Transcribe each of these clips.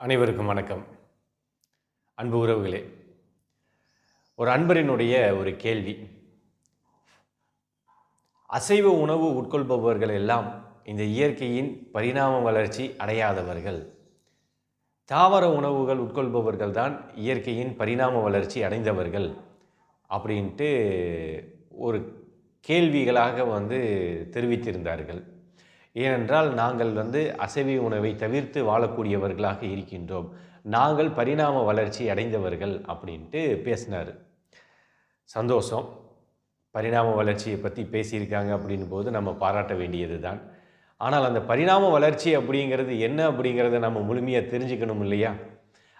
அனைவருக்கும் வணக்கம். அன்பு உறவுகளே ஒரு அன்பரினுடைய ஒரு கேள்வி. அசைவ உணவு உட்கொள்பவர்கள் எல்லாம் இந்த இயற்கையின் பரிணாம வளர்ச்சி அடையாதவர்கள். தாவர உணவுகள் உட்கொள்பவர்கள் தான் இயற்கையின் பரிணாம வளர்ச்சி அடைந்தவர்கள் அப்படின்ட்டு ஒரு கேள்விகளாக வந்து தெரிவித்திருந்தார்கள். ஏனென்றால் நாங்கள் வந்து அசைவ உணவை தவிர்த்து வாழக்கூடியவர்களாக இருக்கின்றோம். நாங்கள் பரிணாம வளர்ச்சி அடைந்தவர்கள் அப்படின்ட்டு பேசினார். சந்தோஷம். பரிணாம வளர்ச்சியை பற்றி பேசியிருக்காங்க அப்படின் போது நம்ம பாராட்ட வேண்டியது தான் ஆனால் அந்த பரிணாம வளர்ச்சி அப்படிங்கிறது என்ன அப்படிங்கிறத நம்ம முழுமையாக தெரிஞ்சுக்கணும் இல்லையா?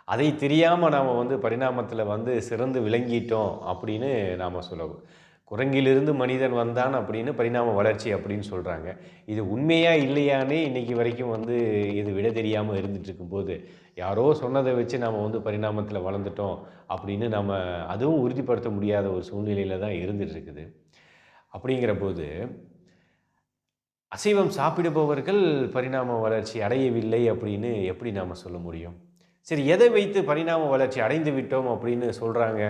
அதை தெரியாமல் நாம் வந்து பரிணாமத்தில் வந்து சிறந்து விளங்கிட்டோம் அப்படின்னு நாம் சொல்லவும். குரங்கிலிருந்து மனிதன் வந்தான் அப்படின்னு பரிணாம வளர்ச்சி அப்படின்னு சொல்கிறாங்க இது உண்மையா இல்லையானே இன்றைக்கி வரைக்கும் வந்து இது விட தெரியாமல் இருந்துகிட்டு இருக்கும்போது யாரோ சொன்னதை வச்சு நாம் வந்து பரிணாமத்தில் வளர்ந்துட்டோம் அப்படின்னு நம்ம அதுவும் உறுதிப்படுத்த முடியாத ஒரு சூழ்நிலையில் தான் இருந்துகிட்ருக்குது அப்படிங்கிற போது அசைவம் சாப்பிடுபவர்கள் பரிணாம வளர்ச்சி அடையவில்லை அப்படின்னு எப்படி நாம் சொல்ல முடியும்? சரி எதை வைத்து பரிணாம வளர்ச்சி அடைந்து விட்டோம் அப்படின்னு சொல்கிறாங்க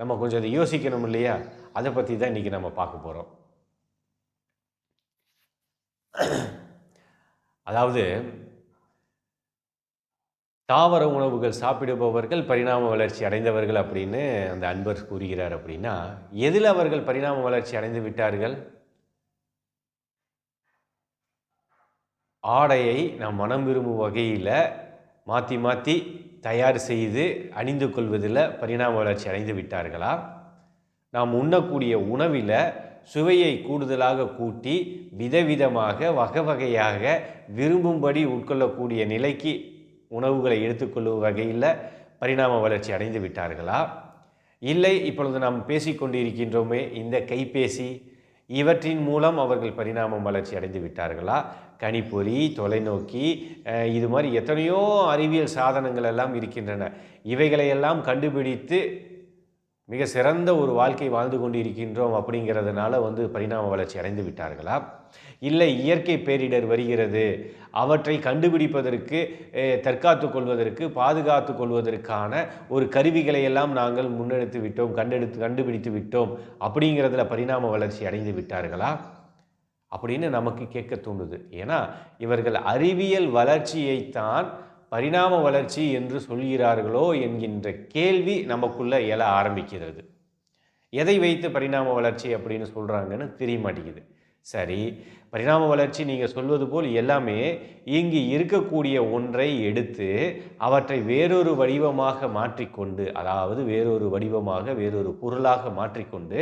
நம்ம கொஞ்சம் அதை யோசிக்கணும் இல்லையா? அதை பற்றி தான் இன்றைக்கி நம்ம பார்க்க போகிறோம் அதாவது தாவர உணவுகள் சாப்பிடுபவர்கள் பரிணாம வளர்ச்சி அடைந்தவர்கள் அப்படின்னு அந்த அன்பர் கூறுகிறார் அப்படின்னா எதில் அவர்கள் பரிணாம வளர்ச்சி அடைந்து விட்டார்கள்? ஆடையை நாம் மனம் விரும்பும் வகையில் மாற்றி மாற்றி தயார் செய்து அணிந்து கொள்வதில் பரிணாம வளர்ச்சி அடைந்து விட்டார்களா? நாம் உண்ணக்கூடிய உணவில் சுவையை கூடுதலாக கூட்டி விதவிதமாக வகை வகையாக விரும்பும்படி உட்கொள்ளக்கூடிய நிலைக்கு உணவுகளை எடுத்துக்கொள்ளும் வகையில் பரிணாம வளர்ச்சி அடைந்து விட்டார்களா? இல்லை இப்பொழுது நாம் பேசிக்கொண்டிருக்கின்றோமே இந்த கைபேசி இவற்றின் மூலம் அவர்கள் பரிணாமம் வளர்ச்சி அடைந்து விட்டார்களா? கணிப்பொறி தொலைநோக்கி இது மாதிரி எத்தனையோ அறிவியல் சாதனங்கள் எல்லாம் இருக்கின்றன. இவைகளையெல்லாம் கண்டுபிடித்து மிக சிறந்த ஒரு வாழ்க்கை வாழ்ந்து கொண்டு இருக்கின்றோம் அப்படிங்கிறதுனால வந்து பரிணாம வளர்ச்சி அடைந்து விட்டார்களா? இல்லை இயற்கை பேரிடர் வருகிறது. அவற்றை கண்டுபிடிப்பதற்கு தற்காத்து கொள்வதற்கு பாதுகாத்து கொள்வதற்கான ஒரு கருவிகளை எல்லாம் நாங்கள் முன்னெடுத்து விட்டோம் கண்டெடுத்து கண்டுபிடித்து விட்டோம் அப்படிங்கிறதுல பரிணாம வளர்ச்சி அடைந்து விட்டார்களா? அப்படின்னு நமக்கு கேட்க தூண்டுது ஏன்னா இவர்கள் அறிவியல் வளர்ச்சியைத்தான் பரிணாம வளர்ச்சி என்று சொல்கிறார்களோ என்கின்ற கேள்வி நமக்குள்ளே எழ ஆரம்பிக்கிறது. எதை வைத்து பரிணாம வளர்ச்சி அப்படின்னு சொல்கிறாங்கன்னு தெரிய மாட்டேங்குது. சரி பரிணாம வளர்ச்சி நீங்கள் சொல்வது போல் எல்லாமே இங்கு இருக்கக்கூடிய ஒன்றை எடுத்து அவற்றை வேறொரு வடிவமாக மாற்றிக்கொண்டு அதாவது வேறொரு வடிவமாக வேறொரு பொருளாக மாற்றிக்கொண்டு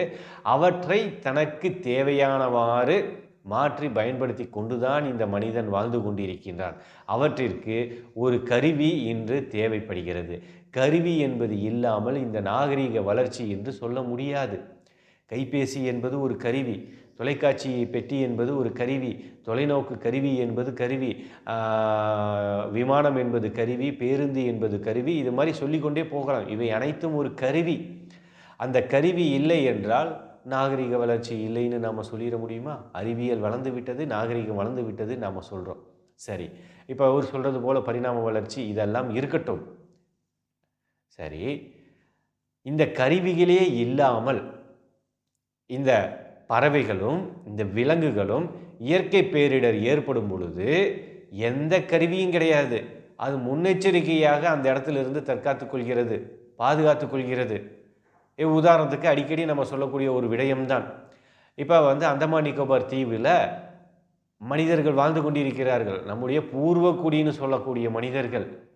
அவற்றை தனக்கு தேவையானவாறு மாற்றி பயன்படுத்தி கொண்டுதான் இந்த மனிதன் வாழ்ந்து கொண்டிருக்கின்றான். அவற்றிற்கு ஒரு கருவி இன்று தேவைப்படுகிறது. கருவி என்பது இல்லாமல் இந்த நாகரீக வளர்ச்சி என்று சொல்ல முடியாது. கைபேசி என்பது ஒரு கருவி தொலைக்காட்சி பெட்டி என்பது ஒரு கருவி தொலைநோக்கு கருவி என்பது கருவி விமானம் என்பது கருவி பேருந்து என்பது கருவி இது மாதிரி சொல்லிக்கொண்டே போகலாம். இவை அனைத்தும் ஒரு கருவி. அந்த கருவி இல்லை என்றால் நாகரிக வளர்ச்சி இல்லைன்னு நாம் சொல்லிட முடியுமா? அறிவியல் வளர்ந்து விட்டது நாகரிகம் வளர்ந்து விட்டது நாம் சொல்கிறோம் சரி. இப்போ அவர் சொல்கிறது போல் பரிணாம வளர்ச்சி இதெல்லாம் இருக்கட்டும். சரி. இந்த கருவிகளே இல்லாமல் இந்த பறவைகளும் இந்த விலங்குகளும் இயற்கை பேரிடர் ஏற்படும் பொழுது எந்த கருவியும் கிடையாது. அது முன்னெச்சரிக்கையாக அந்த இடத்துல இருந்து தற்காத்துக் கொள்கிறது பாதுகாத்துக் கொள்கிறது. உதாரணத்துக்கு அடிக்கடி நம்ம சொல்லக்கூடிய ஒரு விடயம்தான். இப்போ வந்து அந்தமான் நிக்கோபார் தீவில் மனிதர்கள் வாழ்ந்து கொண்டிருக்கிறார்கள். நம்முடைய பூர்வக்குடின்னு சொல்லக்கூடிய மனிதர்கள்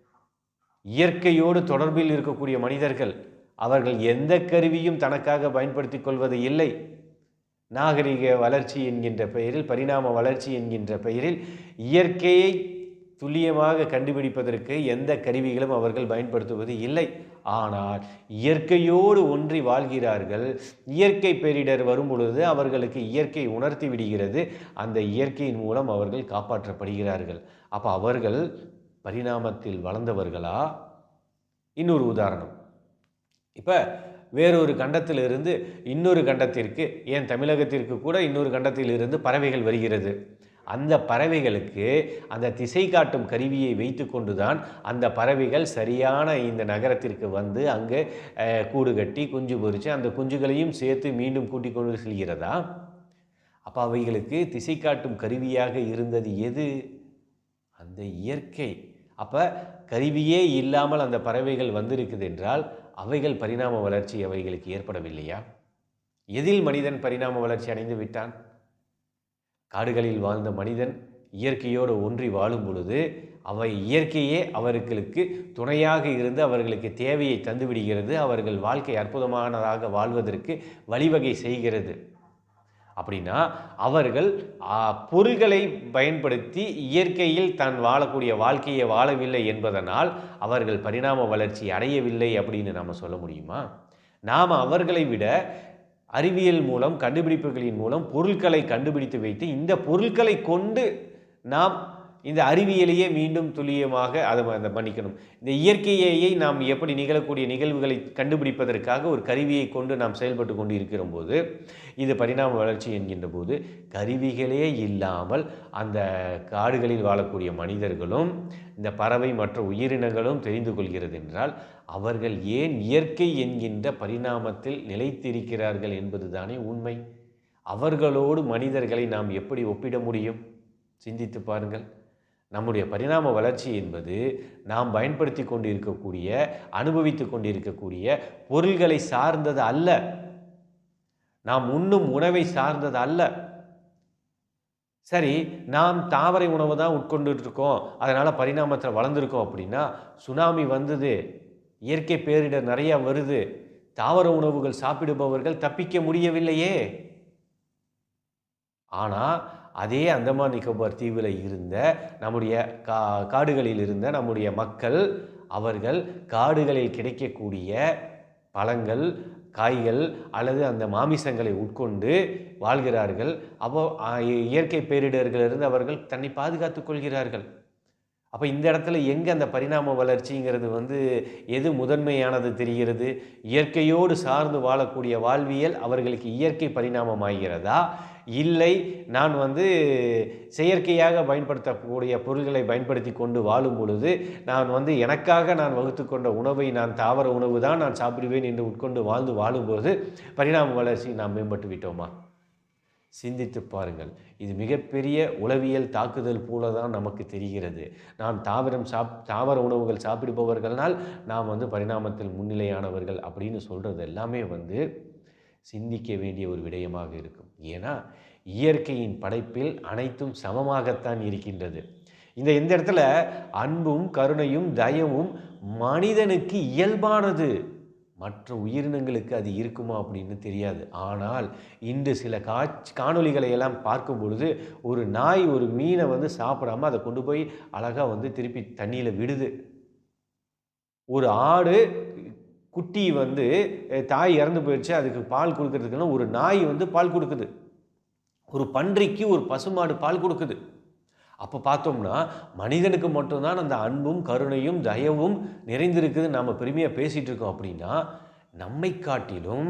இயற்கையோடு தொடர்பில் இருக்கக்கூடிய மனிதர்கள் அவர்கள் எந்த கருவியும் தனக்காக பயன்படுத்தி கொள்வது இல்லை. நாகரிக வளர்ச்சி என்கின்ற பெயரில் பரிணாம வளர்ச்சி என்கின்ற பெயரில் இயற்கையை துல்லியமாக கண்டுபிடிப்பதற்கு எந்த கருவிகளும் அவர்கள் பயன்படுத்துவது இல்லை. ஆனால் இயற்கையோடு ஒன்றி வாழ்கிறார்கள். இயற்கை பேரிடர் வரும் பொழுது அவர்களுக்கு இயற்கை உணர்த்தி விடுகிறது. அந்த இயற்கையின் மூலம் அவர்கள் காப்பாற்றப்படுகிறார்கள். அப்போ அவர்கள் பரிணாமத்தில் வளர்ந்தவர்களா? இன்னொரு உதாரணம். இப்போ வேறொரு கண்டத்திலிருந்து இன்னொரு கண்டத்திற்கு ஏன் தமிழகத்திற்கு கூட இன்னொரு கண்டத்திலிருந்து பறவைகள் வருகிறது. அந்த பறவைகளுக்கு அந்த திசை காட்டும் கருவியை வைத்து தான் அந்த பறவைகள் சரியான இந்த நகரத்திற்கு வந்து அங்கே கூடு கட்டி குஞ்சு பொறித்து அந்த குஞ்சுகளையும் சேர்த்து மீண்டும் கூட்டிக் கொண்டு செல்கிறதா? அப்போ அவைகளுக்கு திசை காட்டும் கருவியாக இருந்தது எது? அந்த இயற்கை. அப்போ கருவியே இல்லாமல் அந்த பறவைகள் வந்திருக்குது என்றால் அவைகள் பரிணாம வளர்ச்சி அவைகளுக்கு ஏற்படவில்லையா? எதில் மனிதன் பரிணாம வளர்ச்சி அடைந்து விட்டான்? காடுகளில் வாழ்ந்த மனிதன் இயற்கையோடு ஒன்றி வாழும் பொழுது அவை இயற்கையே அவர்களுக்கு துணையாக இருந்து அவர்களுக்கு தேவையை தந்துவிடுகிறது. அவர்கள் வாழ்க்கை அற்புதமானதாக வாழ்வதற்கு வழிவகை செய்கிறது. அப்படின்னா அவர்கள் பொருள்களை பயன்படுத்தி இயற்கையில் தான் வாழக்கூடிய வாழ்க்கையை வாழவில்லை என்பதனால் அவர்கள் பரிணாம வளர்ச்சி அடையவில்லை அப்படின்னு நாம் சொல்ல முடியுமா? நாம் அவர்களை விட அறிவியல் மூலம் கண்டுபிடிப்புகளின் மூலம் பொருட்களை கண்டுபிடித்து வைத்து இந்த பொருட்களை கொண்டு நாம் இந்த அறிவியலையே மீண்டும் துல்லியமாக அதை அதை பண்ணிக்கணும் இந்த இயற்கையையை நாம் எப்படி நிகழக்கூடிய நிகழ்வுகளை கண்டுபிடிப்பதற்காக ஒரு கருவியை கொண்டு நாம் செயல்பட்டு கொண்டு இருக்கிற போது இது பரிணாம வளர்ச்சி என்கின்ற போது கருவிகளே இல்லாமல் அந்த காடுகளில் வாழக்கூடிய மனிதர்களும் இந்த பறவை மற்ற உயிரினங்களும் தெரிந்து கொள்கிறது என்றால் அவர்கள் ஏன் இயற்கை என்கின்ற பரிணாமத்தில் நிலைத்திருக்கிறார்கள் என்பது தானே உண்மை. அவர்களோடு மனிதர்களை நாம் எப்படி ஒப்பிட முடியும்? சிந்தித்து பாருங்கள். நம்முடைய பரிணாம வளர்ச்சி என்பது நாம் பயன்படுத்தி கொண்டு இருக்கக்கூடிய அனுபவித்து கொண்டு இருக்கக்கூடிய பொருள்களை சார்ந்தது அல்ல. நாம் உண்ணும் உணவை சார்ந்தது அல்ல. சரி நாம் தாவரை உணவு தான் உட்கொண்டுட்டு இருக்கோம் அதனால் பரிணாமத்தில் வளர்ந்துருக்கோம் அப்படின்னா சுனாமி வந்தது. இயற்கை பேரிடர் நிறையா வருது. தாவர உணவுகள் சாப்பிடுபவர்கள் தப்பிக்க முடியவில்லையே. ஆனால் அதே அந்தமான் நிக்கோபார் தீவில் இருந்த நம்முடைய கா காடுகளில் இருந்த நம்முடைய மக்கள் அவர்கள் காடுகளில் கிடைக்கக்கூடிய பழங்கள் காய்கள் அல்லது அந்த மாமிசங்களை உட்கொண்டு வாழ்கிறார்கள். அப்போ இயற்கை பேரிடர்களிலிருந்து அவர்கள் தன்னை பாதுகாத்து கொள்கிறார்கள். அப்போ இந்த இடத்துல எங்கே அந்த பரிணாம வளர்ச்சிங்கிறது வந்து எது முதன்மையானது தெரிகிறது? இயற்கையோடு சார்ந்து வாழக்கூடிய வாழ்வியல் அவர்களுக்கு இயற்கை பரிணாமம் ஆகிறதா? இல்லை நான் வந்து செயற்கையாக பயன்படுத்தக்கூடிய பொருள்களை பயன்படுத்தி கொண்டு வாழும் பொழுது நான் வந்து எனக்காக நான் வகுத்து கொண்ட உணவை நான் தாவர உணவு தான் நான் சாப்பிடுவேன் என்று உட்கொண்டு வாழ்ந்து வாழும்போது பரிணாம வளர்ச்சி நாம் மேம்பட்டு விட்டோமா? சிந்தித்து பாருங்கள். இது மிகப்பெரிய உளவியல் தாக்குதல் போல தான் நமக்கு தெரிகிறது. நாம் தாவரம் சாப் தாவர உணவுகள் சாப்பிடுபவர்கள்னால் நாம் வந்து பரிணாமத்தில் முன்னிலையானவர்கள் அப்படின்னு சொல்கிறது எல்லாமே வந்து சிந்திக்க வேண்டிய ஒரு விடயமாக இருக்கும். ஏன்னா இயற்கையின் படைப்பில் அனைத்தும் சமமாகத்தான் இருக்கின்றது. இந்த இந்த இடத்துல அன்பும் கருணையும் தயவும் மனிதனுக்கு இயல்பானது. மற்ற உயிரினங்களுக்கு அது இருக்குமா அப்படின்னு தெரியாது. ஆனால் இன்று சில காட்சி காணொளிகளை எல்லாம் பார்க்கும் பொழுது ஒரு நாய் ஒரு மீனை வந்து சாப்பிடாம அதை கொண்டு போய் அழகாக வந்து திருப்பி தண்ணியில் விடுது. ஒரு ஆடு குட்டி வந்து தாய் இறந்து போயிடுச்சு அதுக்கு பால் கொடுக்கறதுக்குன்னு ஒரு நாய் வந்து பால் கொடுக்குது. ஒரு பன்றிக்கு ஒரு பசுமாடு பால் கொடுக்குது. அப்போ பார்த்தோம்னா மனிதனுக்கு மட்டும்தான் அந்த அன்பும் கருணையும் தயவும் நிறைந்திருக்குது நாம் பெருமையாக பேசிகிட்டு இருக்கோம் அப்படின்னா நம்மை காட்டிலும்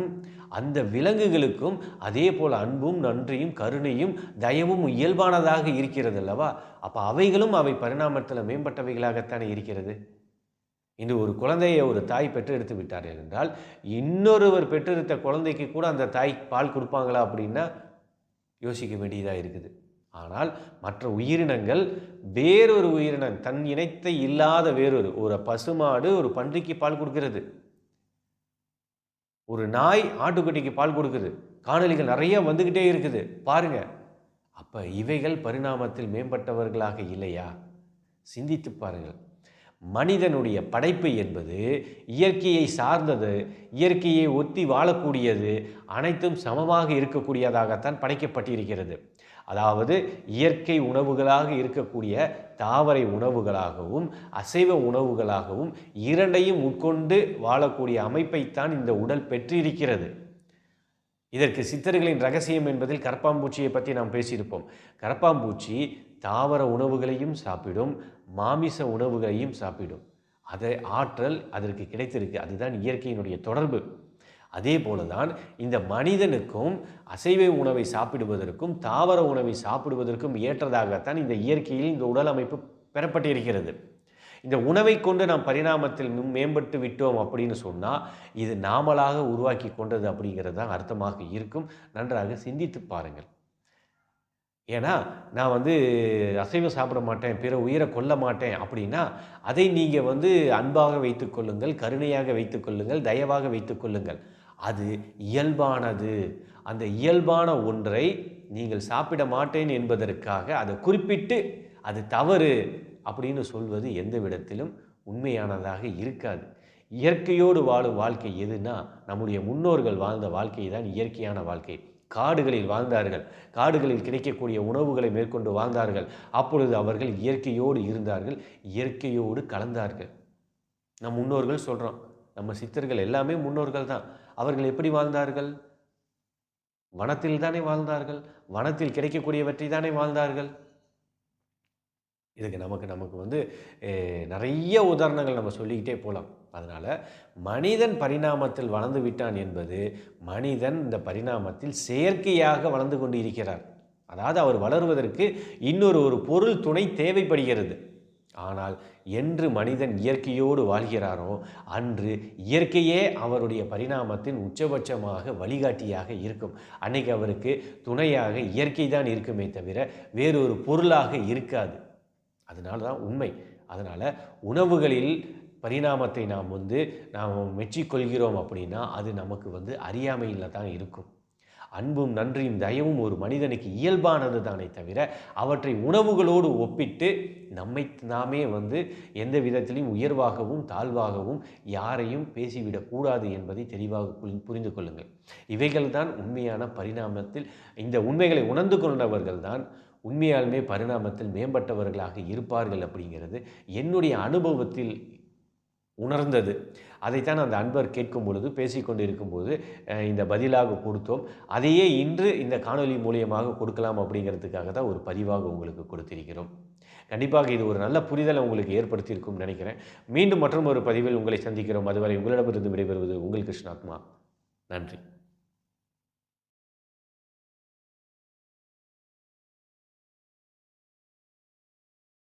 அந்த விலங்குகளுக்கும் அதே போல் அன்பும் நன்றியும் கருணையும் தயவும் இயல்பானதாக இருக்கிறது அல்லவா? அப்போ அவைகளும் அவை பரிணாமத்தில் மேம்பட்டவைகளாகத்தானே இருக்கிறது? இந்த ஒரு குழந்தையை ஒரு தாய் பெற்றெடுத்து விட்டார்கள் என்றால் இன்னொருவர் பெற்றெடுத்த குழந்தைக்கு கூட அந்த தாய் பால் கொடுப்பாங்களா அப்படின்னா யோசிக்க வேண்டியதாக இருக்குது. ஆனால் மற்ற உயிரினங்கள் வேறொரு உயிரினம் தன் இனத்தை இல்லாத வேறொரு ஒரு பசுமாடு ஒரு பன்றிக்கு பால் கொடுக்கிறது. ஒரு நாய் ஆட்டுக்குட்டிக்கு பால் கொடுக்குது. காணொளிகள் நிறைய வந்துக்கிட்டே இருக்குது. பாருங்க. அப்போ இவைகள் பரிணாமத்தில் மேம்பட்டவர்களாக இல்லையா? சிந்தித்து பாருங்கள். மனிதனுடைய படைப்பு என்பது இயற்கையை சார்ந்தது இயற்கையை ஒத்தி வாழக்கூடியது அனைத்தும் சமமாக இருக்கக்கூடியதாகத்தான் படைக்கப்பட்டிருக்கிறது. அதாவது இயற்கை உணவுகளாக இருக்கக்கூடிய தாவரை உணவுகளாகவும் அசைவ உணவுகளாகவும் இரண்டையும் உட்கொண்டு வாழக்கூடிய அமைப்பைத்தான் இந்த உடல் பெற்றிருக்கிறது. இதற்கு சித்தர்களின் ரகசியம் என்பதில் கரப்பாம்பூச்சியை பற்றி நாம் பேசியிருப்போம். கரப்பாம்பூச்சி தாவர உணவுகளையும் சாப்பிடும் மாமிச உணவுகளையும் சாப்பிடும். அதை ஆற்றல் அதற்கு கிடைத்திருக்கு. அதுதான் இயற்கையினுடைய தொடர்பு. அதே போல தான் இந்த மனிதனுக்கும் அசைவ உணவை சாப்பிடுவதற்கும் தாவர உணவை சாப்பிடுவதற்கும் ஏற்றதாகத்தான் இந்த இயற்கையில் இந்த உடல் அமைப்பு பெறப்பட்டிருக்கிறது. இந்த உணவை கொண்டு நாம் பரிணாமத்தில் மேம்பட்டு விட்டோம் அப்படின்னு சொன்னால் இது நாமளாக உருவாக்கி கொண்டது அப்படிங்கிறது தான் அர்த்தமாக இருக்கும். நன்றாக சிந்தித்து பாருங்கள். ஏன்னா நான் வந்து அசைவம் சாப்பிட மாட்டேன் பிற உயிரை கொல்ல மாட்டேன் அப்படின்னா அதை நீங்கள் வந்து அன்பாக வைத்துக்கொள்ளுங்கள் கருணையாக வைத்துக்கொள்ளுங்கள் தயவாக வைத்துக்கொள்ளுங்கள் அது இயல்பானது. அந்த இயல்பான ஒன்றை நீங்கள் சாப்பிட மாட்டேன் என்பதற்காக அதை குறிப்பிட்டு அது தவறு அப்படின்னு சொல்வது எந்த விதத்திலும் உண்மையானதாக இருக்காது. இயற்கையோடு வாழும் வாழ்க்கை எதுனா நம்முடைய முன்னோர்கள் வாழ்ந்த வாழ்க்கை தான் இயற்கையான வாழ்க்கை. காடுகளில் வாழ்ந்தார்கள். காடுகளில் கிடைக்கக்கூடிய உணவுகளை மேற்கொண்டு வாழ்ந்தார்கள். அப்பொழுது அவர்கள் இயற்கையோடு இருந்தார்கள். இயற்கையோடு கலந்தார்கள். நம் முன்னோர்கள் சொல்கிறோம் நம்ம சித்தர்கள் எல்லாமே முன்னோர்கள் தான். அவர்கள் எப்படி வாழ்ந்தார்கள்? வனத்தில் தானே வாழ்ந்தார்கள். வனத்தில் கிடைக்கக்கூடியவற்றை தானே வாழ்ந்தார்கள். இதுக்கு நமக்கு நமக்கு வந்து நிறைய உதாரணங்கள் நம்ம சொல்லிக்கிட்டே போகலாம் அதனால் மனிதன் பரிணாமத்தில் வளர்ந்து விட்டான் என்பது மனிதன் இந்த பரிணாமத்தில் செயற்கையாக வளர்ந்து கொண்டு இருக்கிறார் அதாவது அவர் வளருவதற்கு இன்னொரு ஒரு பொருள் துணை தேவைப்படுகிறது. ஆனால் என்று மனிதன் இயற்கையோடு வாழ்கிறாரோ அன்று இயற்கையே அவருடைய பரிணாமத்தின் உச்சபட்சமாக வழிகாட்டியாக இருக்கும். அன்னைக்கு அவருக்கு துணையாக இயற்கை தான் இருக்குமே தவிர வேறொரு பொருளாக இருக்காது. அதனால தான் உண்மை. அதனால் உணவுகளில் பரிணாமத்தை நாம் வந்து நாம் மெச்சிக்கொள்கிறோம் அப்படின்னா அது நமக்கு வந்து அறியாமையில் தான் இருக்கும். அன்பும் நன்றியும் தயவும் ஒரு மனிதனுக்கு இயல்பானது தானே தவிர அவற்றை உணவுகளோடு ஒப்பிட்டு நம்மை நாமே வந்து எந்த விதத்திலையும் உயர்வாகவும் தாழ்வாகவும் யாரையும் பேசிவிடக்கூடாது என்பதை தெளிவாக புரி- புரிந்து கொள்ளுங்கள். இவைகள்தான் உண்மையான பரிணாமத்தில் இந்த உண்மைகளை உணர்ந்து கொண்டவர்கள் தான் உண்மையாலுமே பரிணாமத்தில் மேம்பட்டவர்களாக இருப்பார்கள் அப்படிங்கிறது என்னுடைய அனுபவத்தில் உணர்ந்தது. அதைத்தான் அந்த அன்பர் கேட்கும் பொழுது பேசிக்கொண்டு இருக்கும்போது இந்த பதிலாக கொடுத்தோம். அதையே இன்று இந்த காணொளி மூலியமாக கொடுக்கலாம் அப்படிங்கிறதுக்காக தான் ஒரு பதிவாக உங்களுக்கு கொடுத்திருக்கிறோம். கண்டிப்பாக இது ஒரு நல்ல புரிதலை உங்களுக்கு ஏற்படுத்தியிருக்கும்னு நினைக்கிறேன். மீண்டும் மற்றும் ஒரு பதிவில் உங்களை சந்திக்கிறோம். அதுவரை உங்களிடமிருந்து விடைபெறுவது உங்கள் கிருஷ்ணாத்மா. நன்றி.